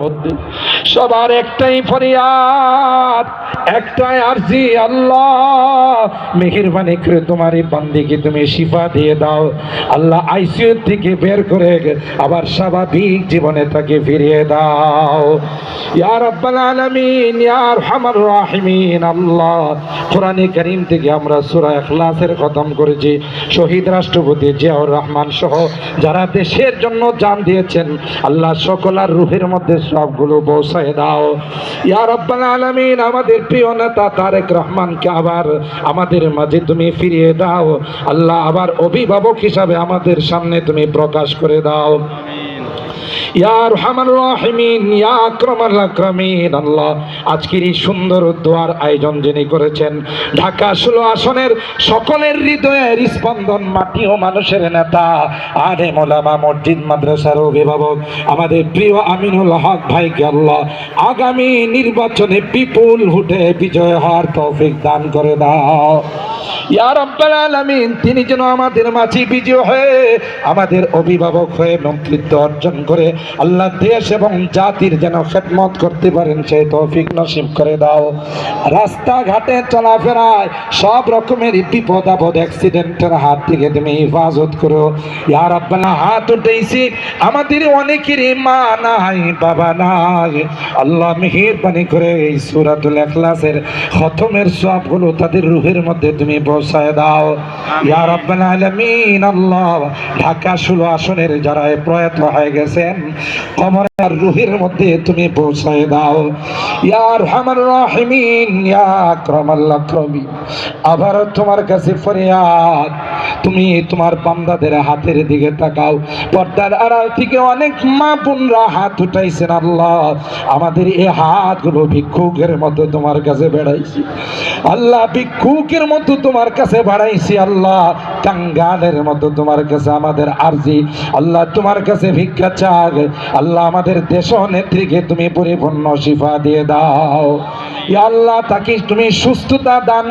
মধ্যে সবার একটাই ফরিয়াদ, একটাই আরজি, আল্লাহ। মেহেরবানি করে তোমার এই বান্দিকে তুমি শিফা দিয়ে দাও। আল্লাহ আইসিইউ থেকে বের করে আবার স্বাভাবিক জীবনে তাকে ফিরিয়ে দাও। ইয়া রাব্বাল আলামিন, ইয়া আরহামার রাহিমিন, আল্লাহ। কোরআনে কারীম থেকে আমরা সূরা ইখলাসের খতম করেছি। শহীদ রাষ্ট্রপতি জিয়াউর রহমান সহ যারা দেশের জন্য জান দিয়েছেন, আল্লাহ সকলার রুহের মধ্যে সবগুলো পৌঁছায় দাও। ইয়া রাব্বাল আলামিন, আমাদের প্রিয় নেতা তারেক রহমানকে আবার আমাদের মাঝে তুমি ফিরিয়ে দাও। আল্লাহ আবার অভিভাবক হিসাবে আমাদের সামনে তুমি প্রকাশ করে দাও। আজকের এই সুন্দর দোয়ার আয়োজন যিনি করেছেন, ঢাকা ষোলো আসনের সকলের হৃদয়ের স্পন্দন মাটি ও মানুষের নেতা আরে মোলামা মসজিদ মাদ্রাসার অভিভাবক, আমাদের প্রিয় আমিনুল হক ভাইকে আল্লাহ, আগামী নির্বাচনে বিপুল হুটে বিজয় হওয়ার তৌফিক দান করে দাও। ইয়া আলামিন, তিনি যেন আমাদের মাঝে বিজয় হয়ে, আমাদের অভিভাবক হয়ে নেতৃত্ব অর্জন করে আল্লাহ দেশ এবং জাতির যেন খেদমত করতে পারেন, সেই তৌফিক নসিব করে দাও। রাস্তাঘাটে চলাফেরায় সব রকমের বিপদ আপদ অ্যাক্সিডেন্টের হাত থেকে তুমি হেফাজত করো। ইয়া রাব্বাল, হাত উঠেছি আমাদের অনেকেরই মা নাই, বাবা নাই। আল্লাহ মেহেরবানি করে এই সূরাতুল ইখলাসের খতমের সবগুলো তাদের রূহের মধ্যে তুমি পৌঁছায় দাও ইয়া রাব্বাল আলামিন আল্লাহ ঢাকা ষোলো আসনের যারা এ প্রয়াত হয়ে গেছেন কমরের রুহের মধ্যে তুমি পৌঁছায় দাও। ইয়া আরহামার রাহিমিন ইয়া আকরামাল আকরামিন আবার তোমার কাছে ফরিয়াদ তুমি তোমার বান্দাদের হাতের দিকে তাকাও। পর্দার আড়াল থেকে অনেক মা বোনরা হাত উঠাইছেন, আল্লাহ, আমাদের এই হাতগুলো ভিক্ষুকের মতো তোমার কাছে বেড়াইছি। আল্লাহ, ভিক্ষুকের মতো তোমার কাছে বাড়াইছি, আল্লাহ, কাঙ্গালের মতো তোমার কাছে আমাদের আরজি। আল্লাহ, তোমার কাছে ভিক্ষা চাগ আল্লাহ, আমাদের দেশ নেত্রীকে তুমি পরিপূর্ণ শিফা দিয়ে দাও। আল্লাহ, তাকে তুমি সুস্থতা দান